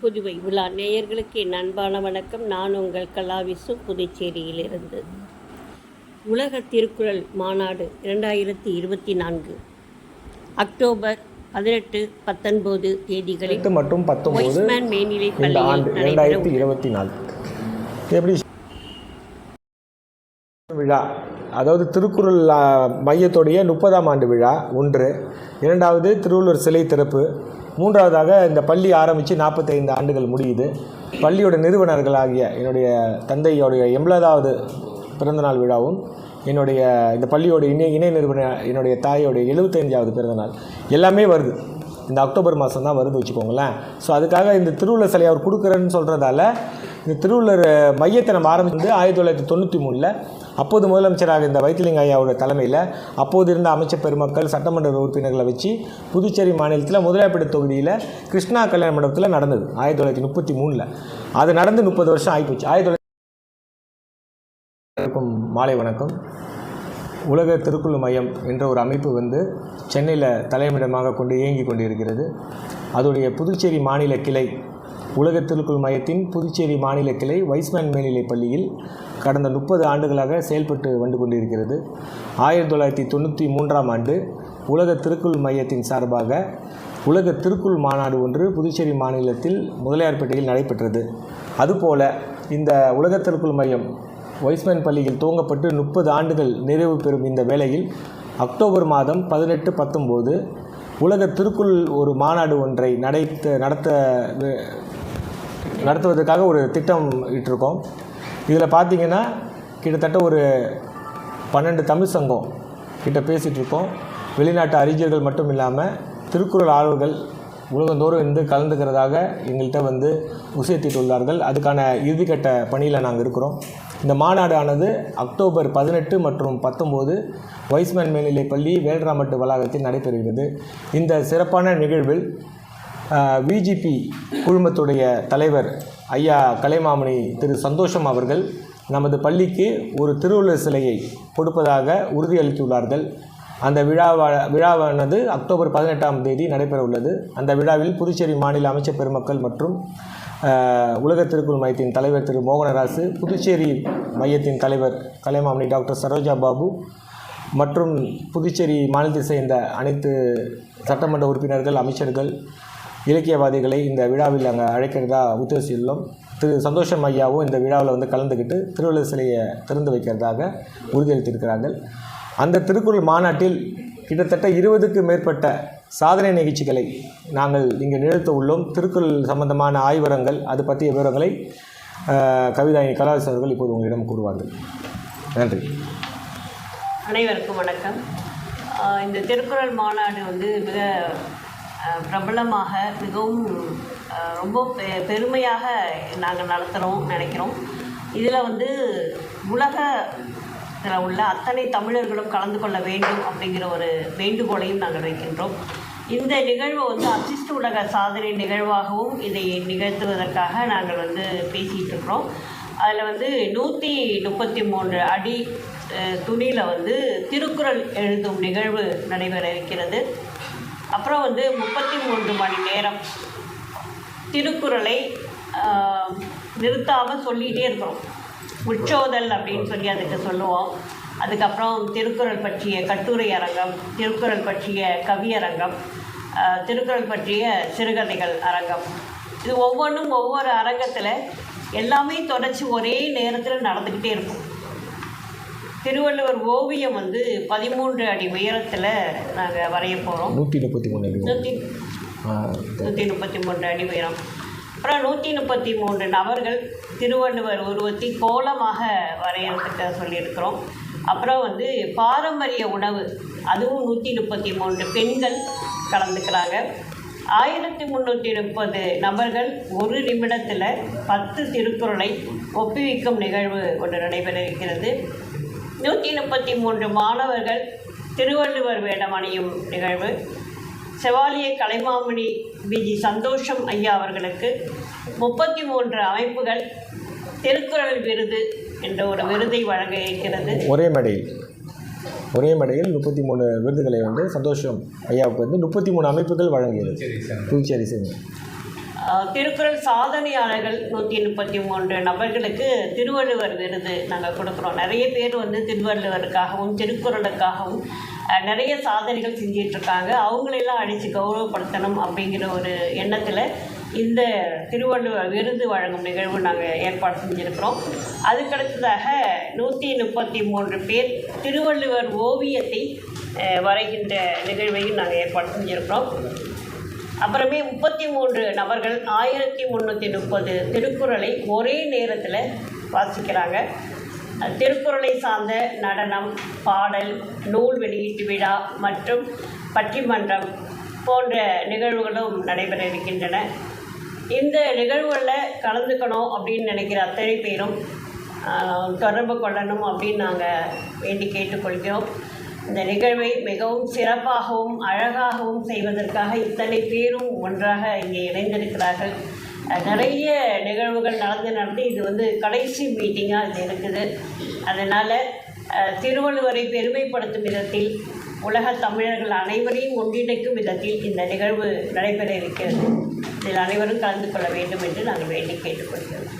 புதுவை விழா நேயர்களுக்கு என் அன்பான வணக்கம். நான் உங்கள் கலாவிசு புதுச்சேரியிலிருந்து. உலக திருக்குறள் மாநாடு இரண்டாயிரத்தி இருபத்தி நான்கு. அக்டோபர் பதினெட்டு பத்தொன்பது தேதிகளில் மற்றும் ஒய்ஸ்மேன் மேல்நிலை பள்ளியில் நடைபெற விழா அதாவது திருக்குறள் மையத்துடைய முப்பதாம் ஆண்டு விழா ஒன்று. இரண்டாவது திருவள்ளுவர் சிலை திறப்பு. மூன்றாவதாக இந்த பள்ளி ஆரம்பித்து நாற்பத்தைந்து ஆண்டுகள் முடியுது. பள்ளியோட நிறுவனர்களாகிய என்னுடைய தந்தையோடைய எண்பதாவது பிறந்தநாள் விழாவும் என்னுடைய இந்த பள்ளியோட இணை இணை நிறுவன என்னுடைய தாயோடைய எழுபத்தஞ்சாவது பிறந்தநாள் எல்லாமே வருது. இந்த அக்டோபர் மாதம் தான் வருது வச்சுக்கோங்களேன். ஸோ அதுக்காக இந்த திருவள்ளுவர் சிலை அவர் கொடுக்குறேன்னு சொல்கிறதால இந்த திருவள்ளுவர் மையத்தை நம்ம ஆரம்பிச்சது ஆயிரத்தி தொள்ளாயிரத்தி தொண்ணூற்றி மூணில். அப்போது முதலமைச்சராக இந்த வைத்திலிங்க ஐயாவோட தலைமையில் அப்போது இருந்த அமைச்சர் பெருமக்கள் சட்டமன்ற உறுப்பினர்களை வச்சு புதுச்சேரி மாநிலத்தில் முதலாப்பேட்டை தொகுதியில் கிருஷ்ணா கல்யாண மண்டபத்தில் நடந்தது ஆயிரத்தி தொள்ளாயிரத்தி முப்பத்தி மூணில். அது நடந்து முப்பது வருஷம் ஆகிப்போச்சு ஆயிரத்தி தொள்ளாயிரத்தி மாலை வணக்கம். உலக திருக்குழு மையம் என்ற ஒரு அமைப்பு வந்து சென்னையில் தலைமையிடமாக கொண்டு இயங்கி கொண்டிருக்கிறது. அதோடைய புதுச்சேரி மாநில கிளை உலக திருக்குள் மையத்தின் புதுச்சேரி மாநில கிளை வைஸ்மேன் மேல்நிலைப் பள்ளியில் கடந்த முப்பது ஆண்டுகளாக செயல்பட்டு வந்து கொண்டிருக்கிறது. ஆயிரத்தி தொள்ளாயிரத்தி தொண்ணூற்றி மூன்றாம் ஆண்டு உலக திருக்குள் மையத்தின் சார்பாக உலக திருக்குள் மாநாடு ஒன்று புதுச்சேரி மாநிலத்தில் முதலியார்பேட்டையில் நடைபெற்றது. அதுபோல இந்த உலக திருக்குள் மையம் வைஸ்மேன் பள்ளியில் துவங்கப்பட்டு முப்பது ஆண்டுகள் நிறைவு பெறும் இந்த வேளையில் அக்டோபர் மாதம் பதினெட்டு பத்தொம்போது உலக திருக்குள் ஒரு மாநாடு ஒன்றை நடைத்த நடத்த நடத்துவதற்காக ஒரு திட்டம் இட்டிருக்கோம். இதில் பார்த்தீங்கன்னா கிட்டத்தட்ட ஒரு பன்னெண்டு தமிழ் சங்கம் கிட்ட பேசிகிட்டு இருக்கோம். வெளிநாட்டு அறிஞர்கள் மட்டும் இல்லாமல் திருக்குறள் ஆர்வர்கள் உலகந்தோறும் இருந்து கலந்துக்கிறதாக எங்கள்கிட்ட வந்து உசைத்திட்டுள்ளார்கள். அதுக்கான இறுதிக்கட்ட பணியில் நாங்கள் இருக்கிறோம். இந்த மாநாடு ஆனது அக்டோபர் பதினெட்டு மற்றும் பத்தொம்போது வைஸ்மேன் மேல்நிலைப்பள்ளி வேல்ராமட்டு வளாகத்தில் நடைபெறுகிறது. இந்த சிறப்பான நிகழ்வில் விஜிபி குழுமத்துடைய தலைவர் ஐயா கலைமாமணி திரு சந்தோஷம் அவர்கள் நமது பள்ளிக்கு ஒரு திருவள்ளுவர் சிலையை கொடுப்பதாக உறுதியளித்துள்ளார்கள். அந்த விழாவா விழாவானது அக்டோபர் பதினெட்டாம் தேதி நடைபெற உள்ளது அந்த விழாவில் புதுச்சேரி மாநில அமைச்சர் பெருமக்கள் மற்றும் உலக திருக்குள் மையத்தின் தலைவர் திரு மோகனராசு புதுச்சேரி மையத்தின் தலைவர் கலைமாமணி டாக்டர் சரோஜா பாபு மற்றும் புதுச்சேரி மாநிலத்தை சேர்ந்த அனைத்து சட்டமன்ற உறுப்பினர்கள் அமைச்சர்கள் இலக்கியவாதிகளை இந்த விழாவில் அங்கே அழைக்கிறதா உத்தேசித்துள்ளோம் திரு சந்தோஷம் ஐயாவும் இந்த விழாவில் வந்து கலந்துக்கிட்டு திருவள்ளுவர் சிலையை திறந்து வைக்கிறதாக உறுதியளித்திருக்கிறார்கள். அந்த திருக்குறள் மாநாட்டில் கிட்டத்தட்ட இருபதுக்கு மேற்பட்ட சாதனை நிகழ்ச்சிகளை நாங்கள் இங்கே நிகழ்த்த உள்ளோம். திருக்குறள் சம்பந்தமான ஆய்வரங்கள் அது பற்றிய விவரங்களை கவிதாயின் கவிதாயி அவர்கள் இப்போது உங்களிடம் கூறுவார்கள். நன்றி. அனைவருக்கும் வணக்கம். இந்த திருக்குறள் மாநாடு வந்து மிக பிரபலமாக மிகவும் ரொம்ப பெ பெருமையாக நாங்கள் நடத்துகிறோம் நினைக்கிறோம். இதில் வந்து உலகத்தில் உள்ள அத்தனை தமிழர்களும் கலந்து கொள்ள வேண்டும் அப்படிங்கிற ஒரு வேண்டுகோளையும் நாங்கள் வைக்கின்றோம். இந்த நிகழ்வு வந்து அசிஸ்ட் உலக சாதனை நிகழ்வாகவும் இதை நிகழ்த்துவதற்காக நாங்கள் வந்து பேசிகிட்டு இருக்கிறோம். அதில் வந்து நூற்றி முப்பத்தி மூன்று அடி துணியில் வந்து திருக்குறள் எழுதும் நிகழ்வு நடைபெற இருக்கிறது. அப்புறம் வந்து முப்பத்தி மூன்று மணி நேரம் திருக்குறளை நிறுத்தாமல் சொல்லிகிட்டே இருக்கிறோம். உச்சோதல் அப்படின்னு சொல்லி அதுக்கு சொல்லுவோம். அதுக்கப்புறம் திருக்குறள் பற்றிய கட்டுரை அரங்கம் திருக்குறள் பற்றிய கவியரங்கம் திருக்குறள் பற்றிய சிறுகதைகள் அரங்கம். இது ஒவ்வொன்றும் ஒவ்வொரு அரங்கத்தில் எல்லாமே தொடர்ச்சி ஒரே நேரத்தில் நடந்துக்கிட்டே இருக்கும். திருவள்ளுவர் ஓவியம் வந்து பதிமூன்று அடி உயரத்தில் நாங்கள் வரைய போகிறோம் நூற்றி முப்பத்தி மூணு நூற்றி நூற்றி முப்பத்தி மூன்று அடி உயரம். அப்புறம் நூற்றி முப்பத்தி மூன்று நபர்கள் திருவள்ளுவர் உருவத்தை கோலமாக வரையறதுக்கு சொல்லியிருக்கிறோம். அப்புறம் வந்து பாரம்பரிய உணவு அதுவும் நூற்றி முப்பத்தி மூன்று பெண்கள் கலந்துக்கிறாங்க. ஆயிரத்தி முந்நூற்றி முப்பது நபர்கள் ஒரு நிமிடத்தில் பத்து திருக்குறளை ஒப்புவிக்கும் நிகழ்வு ஒன்று நடைபெற இருக்கிறது. நூற்றி முப்பத்தி மூன்று மாணவர்கள் திருவள்ளுவர் வேடம் அணியும் நிகழ்வு. செவாலிய கலைமாமணி விஜி சந்தோஷம் ஐயா அவர்களுக்கு முப்பத்தி மூன்று அமைப்புகள் திருக்குறள் விருது என்ற ஒரு விருதை வழங்க இருக்கிறது. ஒரே மேடையில் ஒரே மேடையில் முப்பத்தி மூணு விருதுகளை வந்து சந்தோஷம் ஐயாவுக்கு வந்து முப்பத்தி மூணு அமைப்புகள் வழங்கியது. புதுச்சேரி சேர்ந்து. திருக்குறள் சாதனையாளர்கள் நூற்றி முப்பத்தி மூன்று நபர்களுக்கு திருவள்ளுவர் விருது நாங்கள் கொடுக்குறோம். நிறைய பேர் வந்து திருவள்ளுவருக்காகவும் திருக்குறளுக்காகவும் நிறைய சாதனைகள் செஞ்சிட்ருக்காங்க. அவங்களெல்லாம் அழித்து கௌரவப்படுத்தணும் அப்படிங்கிற ஒரு எண்ணத்தில் இந்த திருவள்ளுவர் விருது வழங்கும் நிகழ்வு நாங்கள் ஏற்பாடு செஞ்சுருக்கிறோம். அதுக்கடுத்ததாக நூற்றி முப்பத்தி மூன்று பேர் திருவள்ளுவர் ஓவியத்தை வரைகின்ற நிகழ்வையும் நாங்கள் ஏற்பாடு செஞ்சுருக்கிறோம். அப்புறமே முப்பத்தி மூன்று நபர்கள் ஆயிரத்தி முந்நூற்றி முப்பது திருக்குறளை ஒரே நேரத்தில் வாசிக்கிறாங்க. திருக்குறளை சார்ந்த நடனம் பாடல் நூல் வெளியீட்டு விழா மற்றும் பட்டிமன்றம் போன்ற நிகழ்வுகளும் நடைபெற இருக்கின்றன. இந்த நிகழ்வுகளில் கலந்துக்கணும் அப்படின்னு நினைக்கிற அத்தனை பேரும் தொடர்பு கொள்ளணும் அப்படின்னு நாங்கள் வேண்டி கேட்டுக்கொள்கிறோம். இந்த நிகழ்வை மிகவும் சிறப்பாகவும் அழகாகவும் செய்வதற்காக இத்தனை பேரும் ஒன்றாக இங்கே இணைந்திருக்கிறார்கள். நிறைய நிகழ்வுகள் நடந்து நடந்து இது வந்து கடைசி மீட்டிங்காக இது இருக்குது. அதனால் திருவள்ளுவரை பெருமைப்படுத்தும் விதத்தில் உலக தமிழர்கள் அனைவரையும் ஒன்றிணைக்கும் விதத்தில் இந்த நிகழ்வு நடைபெற இருக்கிறது. இதில் அனைவரும் கலந்து கொள்ள வேண்டும் என்று நாங்கள் வேண்டி கேட்டுக்கொள்கிறோம்